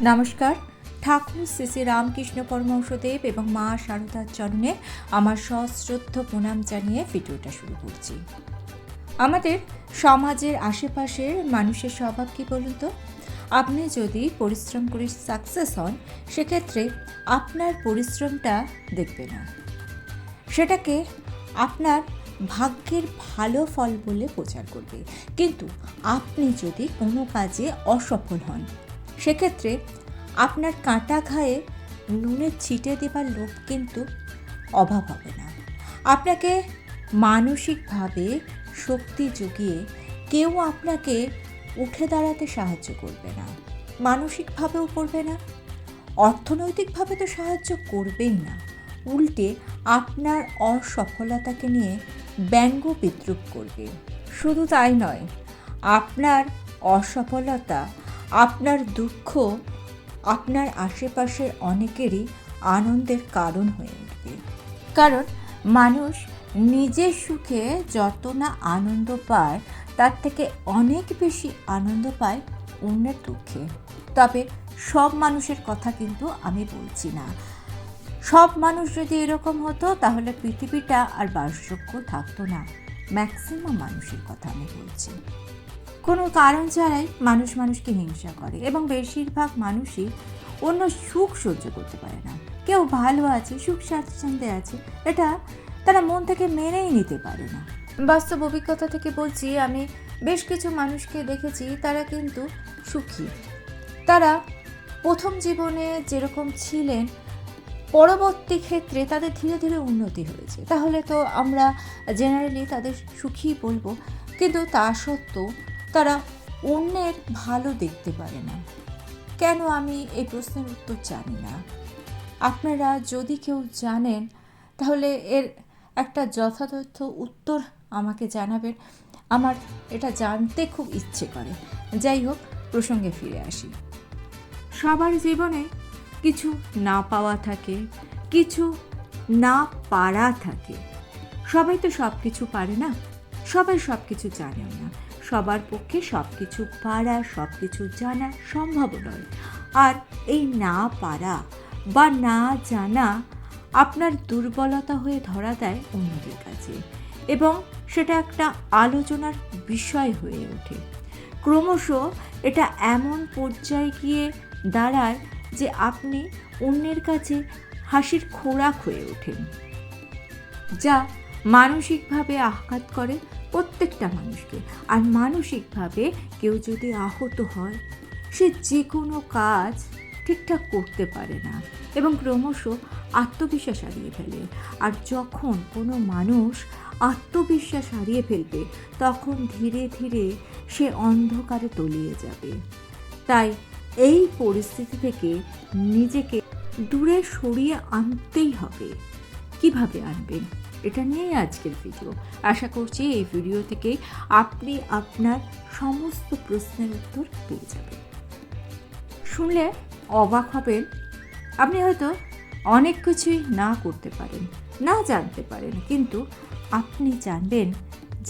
নমস্কার। ঠাকুর শ্রী শ্রী রামকৃষ্ণ পরমহংসদেব এবং মা শারদার চরণে আমার সশ্রদ্ধ প্রণাম জানিয়ে ভিডিওটা শুরু করছি। আমাদের সমাজের আশেপাশের মানুষের স্বভাব কী বলুন তো? আপনি যদি পরিশ্রম করে সাকসেস হন, সেক্ষেত্রে আপনার পরিশ্রমটা দেখবে না। সেটাকে আপনার ভাগ্যের ভালো ফল বলে প্রচার করবে। কিন্তু আপনি যদি কোনো কাজে অসফল হন সেক্ষেত্রে আপনার কাঁটা ঘায়ে নুনের ছিটে দেবার লোক কিন্তু অভাব হবে না। আপনাকে মানসিকভাবে শক্তি জুগিয়ে কেউ আপনাকে উঠে দাঁড়াতে সাহায্য করবে না। মানসিকভাবেও করবে না। অর্থনৈতিকভাবে তো সাহায্য করবেই না। উল্টে আপনার অসফলতাকে নিয়ে ব্যঙ্গ বিদ্রুপ করবে। শুধু তাই নয়, আপনার অসফলতা আপনার দুঃখ আপনার আশেপাশের অনেকেরই আনন্দের কারণ হয়ে উঠবে। কারণ মানুষ নিজের সুখে যত না আনন্দ পায়, তার থেকে অনেক বেশি আনন্দ পায় অন্যের দুঃখে। তবে সব মানুষের কথা কিন্তু আমি বলছি না। সব মানুষ যদি এরকম হতো, তাহলে পৃথিবীটা আর বাসযোগ্য থাকতো না। ম্যাক্সিমাম মানুষের কথা আমি বলছি। কোনো কারণ ছাড়াই মানুষ মানুষকে হিংসা করে এবং বেশিরভাগ মানুষই অন্য সুখ সহ্য করতে পারে না। কেউ ভালো আছে, সুখ স্বাচ্ছন্দ্যে আছে, এটা তারা মন থেকে মেনেই নিতে পারে না। বাস্তব অভিজ্ঞতা থেকে বলছি, আমি বেশ কিছু মানুষকে দেখেছি, তারা কিন্তু সুখী। তারা প্রথম জীবনে যেরকম ছিলেন, পরবর্তী ক্ষেত্রে তাদের ধীরে ধীরে উন্নতি হয়েছে। তাহলে তো আমরা জেনারেলি তাদের সুখী বলব, কিন্তু তা সত্ত্বেও তারা অন্যের ভালো দেখতে পারে না। কেন আমি এই প্রশ্নের উত্তর জানি না? আপনারা যদি কেউ জানেন, তাহলে এর একটা যথাযথ উত্তর আমাকে জানাবেন। আমার এটা জানতে খুব ইচ্ছে করে। যাই হোক, প্রসঙ্গে ফিরে আসি। সবার জীবনে কিছু না পাওয়া থাকে, কিছু না পারা থাকে। সবাই তো সব কিছু পারে না, সবাই সব কিছু জানেও না। সবার পক্ষে সব কিছু পারা সব কিছু জানা সম্ভব নয়। আর এই না পারা বা না জানা আপনার দুর্বলতা হয়ে ধরা দেয় অন্যদের কাছে এবং সেটা একটা আলোচনার বিষয় হয়ে ওঠে। ক্রমশ এটা এমন পর্যায়ে গিয়ে দাঁড়ায় যে আপনি অন্যের কাছে হাসির খোরাক হয়ে ওঠেন, যা মানসিকভাবে আঘাত করে প্রত্যেকটা মানুষকে। আর মানসিকভাবে কেউ যদি আহত হয়, সে যে কোনো কাজ ঠিকঠাক করতে পারে না এবং ক্রমশ আত্মবিশ্বাস হারিয়ে ফেলে। আর যখন কোনো মানুষ আত্মবিশ্বাস হারিয়ে ফেলবে, তখন ধীরে ধীরে সে অন্ধকারে তলিয়ে যাবে। তাই এই পরিস্থিতি থেকে নিজেকে দূরে সরিয়ে আনতেই হবে। কীভাবে আনবেন? এটা নিয়েই আজকের ভিডিও আশা করছি এই ভিডিও থেকে আপনি আপনার সমস্ত প্রশ্নের উত্তর পেয়ে যাবেন। শুনলে অবাক হবেন, আপনি হয়তো অনেক কিছুই না করতে পারেন, না জানতে পারেন, কিন্তু আপনি জানবেন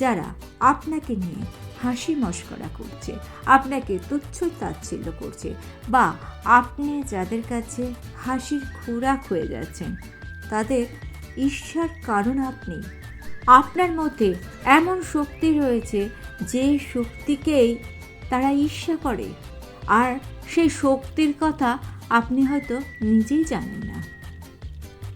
যারা আপনাকে নিয়ে হাসি মস্করা করছে, আপনাকে তুচ্ছ তাচ্ছিল্য করছে বা আপনি যাদের কাছে হাসির খোরাক হয়ে যাচ্ছেন, তাদের ঈর্ষার কারণ আপনি। আপনার মধ্যে এমন শক্তি রয়েছে যে শক্তিকেই তারা ঈর্ষা করে। আর সেই শক্তির কথা আপনি হয়তো নিজেই জানেন না।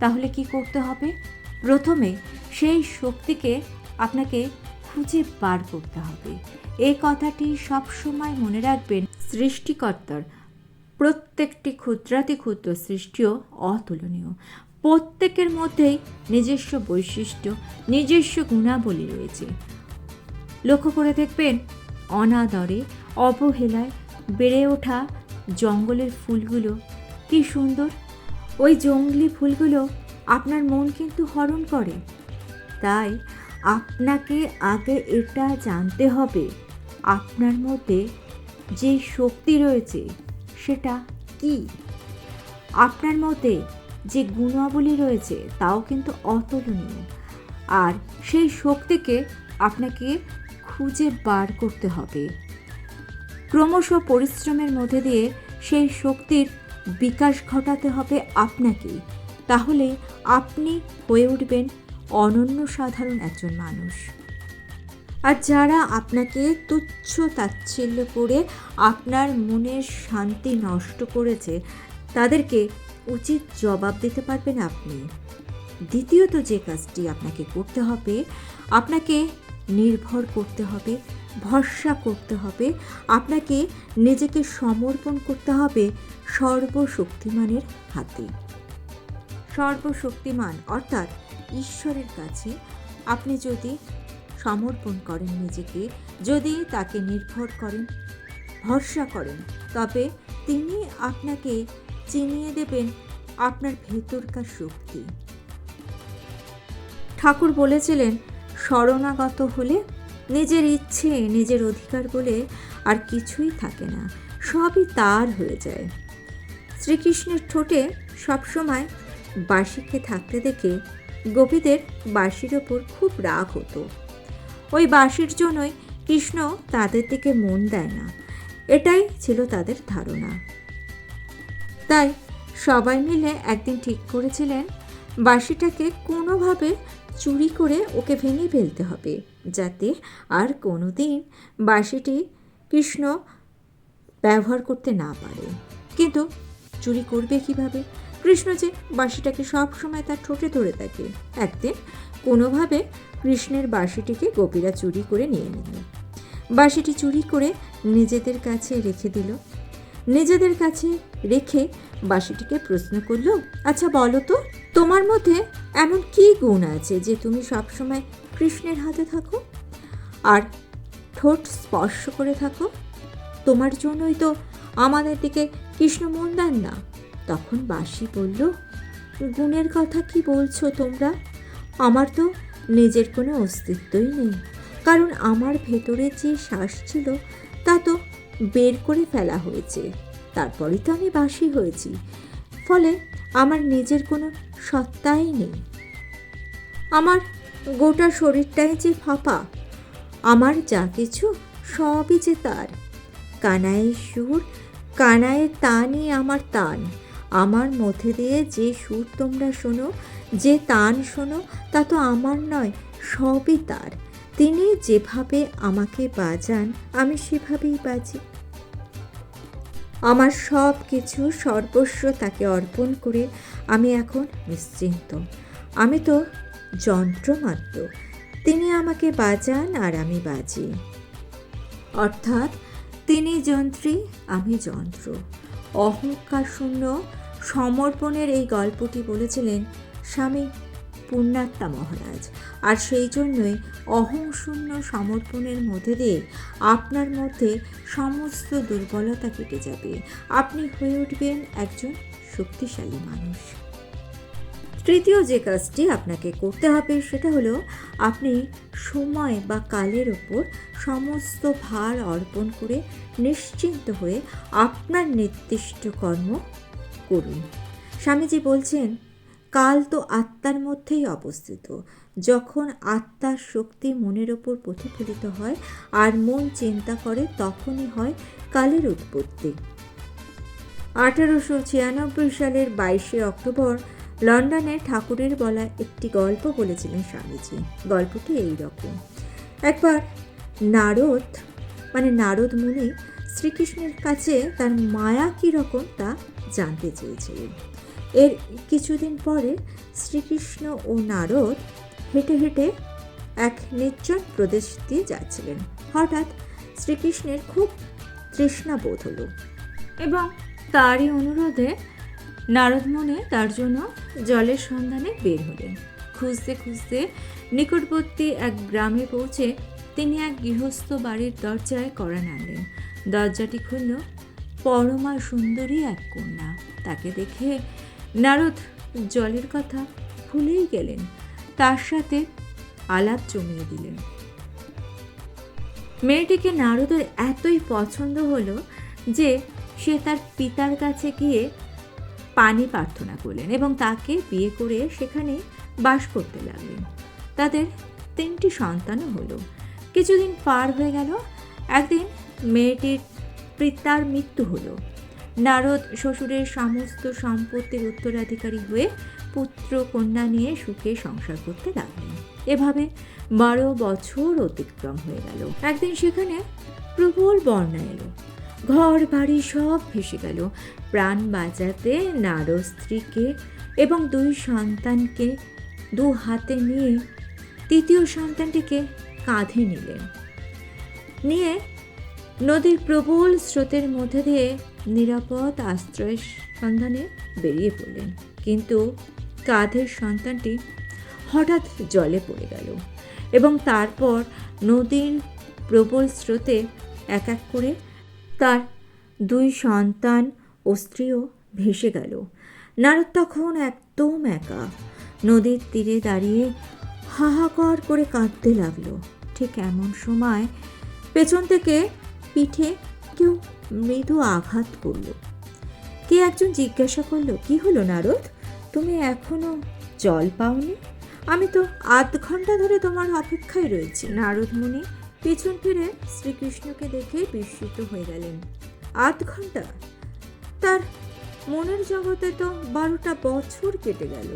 তাহলে কি করতে হবে? প্রথমে সেই শক্তিকে আপনাকে খুঁজে বার করতে হবে। এই কথাটি সবসময় মনে রাখবেন, সৃষ্টিকর্তার প্রত্যেকটি ক্ষুদ্রাতি ক্ষুদ্র সৃষ্টিও অতুলনীয়। প্রত্যেকের মধ্যেই নিজস্ব বৈশিষ্ট্য, নিজস্ব গুণাবলী রয়েছে। লক্ষ্য করে দেখবেন, অনাদরে, অবহেলায় বেড়ে ওঠা জঙ্গলের ফুলগুলো কি সুন্দর। ওই জঙ্গলি ফুলগুলো আপনার মন কিন্তু হরণ করে। তাই আপনাকে আগে এটা জানতে হবে, আপনার মধ্যে যে শক্তি রয়েছে সেটা কি? আপনার মধ্যে যে গুণাবলী রয়েছে তাও কিন্তু অতুলনীয়। আর সেই শক্তিকে আপনাকে খুঁজে বার করতে হবে। ক্রমশ পরিশ্রমের মধ্যে দিয়ে সেই শক্তির বিকাশ ঘটাতে হবে আপনাকেই তাহলে আপনি হয়ে উঠবেন অনন্য সাধারণ একজন মানুষ। আর যারা আপনাকে তুচ্ছ তাচ্ছিল্য করে আপনার মনের শান্তি নষ্ট করেছে, তাদেরকে উচিত জবাব দিতে পারবেন আপনি। দ্বিতীয়ত যে কাজটি আপনাকে করতে হবে, আপনাকে নির্ভর করতে হবে, ভরসা করতে হবে, আপনাকে নিজেকে সমর্পণ করতে হবে সর্বশক্তিমানের হাতে। সর্বশক্তিমান অর্থাৎ ঈশ্বরের কাছে আপনি যদি সমর্পণ করেন নিজেকে, যদি তাকে নির্ভর করেন, ভরসা করেন, তবে তিনি আপনাকে চিনিয়ে দেবেন আপনার ভেতরকার শক্তি। ঠাকুর বলেছিলেন, শরণাগত হলে নিজের ইচ্ছে, নিজের অধিকার বলে আর কিছুই থাকে না, সবই তার হয়ে যায়। শ্রীকৃষ্ণের ঠোঁটে সবসময় বাঁশিকে থাকতে দেখে গোপীদের বাঁশির ওপর খুব রাগ হতো। ওই বাঁশির জন্যই কৃষ্ণ তাদের দিকে মন দেয় না, এটাই ছিল তাদের ধারণা। তাই সবাই মিলে একদিন ঠিক করেছিলেন, বাঁশিটাকে কোনোভাবে চুরি করে ওকে ভেঙে ফেলতে হবে, যাতে আর কোনো দিন বাঁশিটি কৃষ্ণ ব্যবহার করতে না পারে। কিন্তু চুরি করবে কীভাবে? কৃষ্ণ যে বাঁশিটাকে সব সময় তার ঠোঁটে ধরে থাকে, একদিন কোনোভাবে কৃষ্ণের বাঁশিটিকে গোপীরা চুরি করে নিয়ে নিল। বাঁশিটি চুরি করে নিজেদের কাছে রেখে দিল। নিজেদের কাছে রেখে বাসিটিকে প্রশ্ন করল আচ্ছা বলো তো, তোমার মধ্যে এমন কি গুণ আছে যে তুমি সবসময় কৃষ্ণের হাতে থাকো? আর ঠোঁট স্পর্শ করে থাকো? তোমার জন্যই তো আমাদের দিকে কৃষ্ণ মন দেন না। তখন বাসি বলল, গুণের কথা কি বলছো তোমরা? আমার তো নিজের কোনো অস্তিত্বই নেই। কারণ আমার ভেতরে যে শ্বাস ছিল, তা তো বের করে ফেলা হয়েছে। তারপরেই তো আমি বাসি হয়েছি। ফলে আমার নিজের কোনো সত্তাই নেই। আমার গোটা শরীরটাই যে ফাঁপা, আমার যা কিছু সবই যে তার। কানায়ের সুর কানায়ের তানই আমার তান। আমার মধ্যে দিয়ে যে সুর তোমরা শোনো, যে তান শোনো, তা তো আমার নয়, সবই তার। তিনি যেভাবে আমাকে বাজান, আমি সেভাবেই বাজি। আমার সব কিছু সর্বস্ব তাকে অর্পণ করে আমি এখন নিশ্চিন্ত। আমি তো যন্ত্র মাত্র তিনি আমাকে বাজান আর আমি বাজি। অর্থাৎ তিনি যন্ত্রী, আমি যন্ত্র। অহংকার শূন্য সমর্পণের এই গল্পটি বলেছিলেন স্বামী পূর্ণাত্মা মহারাজ। আর সেই জন্যই অহংশূন্য সমর্পণের মধ্যে দিয়ে আপনার মধ্যে সমস্ত দুর্বলতা কেটে যাবে। আপনি হয়ে উঠবেন একজন শক্তিশালী মানুষ। তৃতীয় যে কাজটি আপনাকে করতে হবে সেটা হলো আপনি সময় বা কালের ওপর সমস্ত ভার অর্পণ করে নিশ্চিন্ত হয়ে আপনার নির্দিষ্ট কর্ম করুন। স্বামীজি বলছেন কাল তো আত্মার মধ্যেই অবস্থিত। যখন আত্মার শক্তি মনের ওপর প্রতিফলিত হয় আর মন চিন্তা করে, তখনই হয় কালের উৎপত্তি। আঠারোশো ছিয়ানব্বই সালের বাইশে অক্টোবর লন্ডনে ঠাকুরের বলা একটি গল্প বলেছিলেন স্বামীজি। গল্পটি এই রকম একবার নারদ মানে নারদ মুনি শ্রীকৃষ্ণের কাছে তার মায়া কী রকম তা জানতে চেয়েছিলেন। এর কিছুদিন পরে শ্রীকৃষ্ণ ও নারদ হেঁটে হেঁটে এক নির্জন প্রদেশ দিয়ে যাচ্ছিলেন। হঠাৎ শ্রীকৃষ্ণের খুব তৃষ্ণা বোধ হলো এবং তারই অনুরোধে নারদমণি তার জন্য জলের সন্ধানে বের হলেন। খুঁজতে খুঁজতে নিকটবর্তী এক গ্রামে পৌঁছে তিনি এক গৃহস্থ বাড়ির দরজায় করা নাড়লেন। দরজাটি খুলল। পরমা সুন্দরী এক কন্যা। তাকে দেখে নারদ জলের কথা ভুলেই গেলেন। তার সাথে আলাপ জমিয়ে দিলেন। মেয়েটিকে নারদের এতই পছন্দ হলো যে সে তার পিতার কাছে গিয়ে পানি প্রার্থনা করলেন এবং তাকে বিয়ে করে সেখানে বাস করতে লাগলেন। তাদের তিনটি সন্তানও হলো। কিছুদিন পার হয়ে গেল। একদিন মেয়েটির পিতার মৃত্যু হলো। নারদ শ্বশুরের সমস্ত সম্পত্তির উত্তরাধিকারী হয়ে পুত্র কন্যা নিয়ে সুখে সংসার করতে লাগলেন। এভাবে বারো বছর অতিক্রম হয়ে গেল। একদিন সেখানে প্রবল বন্যা এলো। ঘর বাড়ি সব ভেসে গেল। প্রাণ বাঁচাতে নারদ স্ত্রীকে এবং দুই সন্তানকে দু হাতে নিয়ে তৃতীয় সন্তানটিকে কাঁধে নিলেন। নিয়ে নদীর প্রবল স্রোতের মধ্যে দিয়ে নিরাপদ আশ্রয়ের সন্ধানে বেরিয়ে পড়লেন। কিন্তু কাঁধের সন্তানটি হঠাৎ জলে পড়ে গেল এবং তারপর নদীর প্রবল স্রোতে এক এক করে তার দুই সন্তান ও স্ত্রীও ভেসে গেল। নারদ তখন একদম একা। নদীর তীরে দাঁড়িয়ে হাহাকার করে কাঁদতে লাগল। ঠিক এমন সময় পেছন থেকে পিঠে কেউ মৃদু আঘাত করল। কে একজন জিজ্ঞাসা করল, কি হলো নারদ? তুমি এখনও জল পাওনি? আমি তো আধ ঘণ্টা ধরে তোমার অপেক্ষায় রয়েছি। নারদ মুনি পেছন ফিরে শ্রীকৃষ্ণকে দেখে বিস্মিত হয়ে গেলেন। আধ ঘণ্টা? তার মনের জগতে তো বারোটা বছর কেটে গেল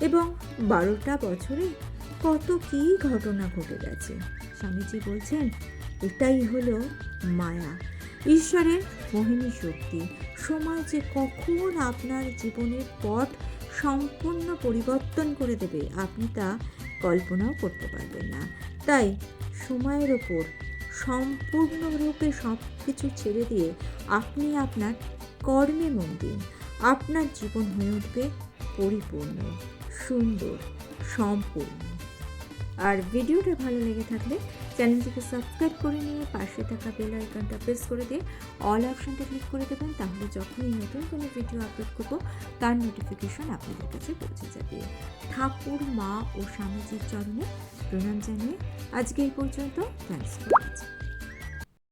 এবং বারোটা বছরে কত কী ঘটনা ঘটে গেছে। স্বামীজি বলছেন, এটাই হলো মায়া। ঈশ্বরের মোহিনী শক্তি। সময় যে কখন আপনার জীবনের পথ সম্পূর্ণ পরিবর্তন করে দেবে, আপনি তা কল্পনাও করতে পারবেন না। তাই সময়ের ওপর সম্পূর্ণরূপে সব কিছু ছেড়ে দিয়ে আপনি আপনার কর্মে মন দিন। আপনার জীবন হয়ে উঠবে পরিপূর্ণ, সুন্দর, সম্পূর্ণ। আর ভিডিওটা ভালো লেগে থাকলে চ্যানেলটিকে সাবস্ক্রাইব করে নিয়ে পাশে থাকা বেল আইকনটা প্রেস করে দিয়ে অল অপশনটা ক্লিক করে দেবেন, তাহলে যখনই নতুন কোনো ভিডিও আপলোড করব, তার নোটিফিকেশন আপনাদের কাছে পৌঁছে যাবে। ঠাকুর, মা ও স্বামীজির চরণে প্রণাম জানিয়ে আজকে এই পর্যন্ত। Thanks for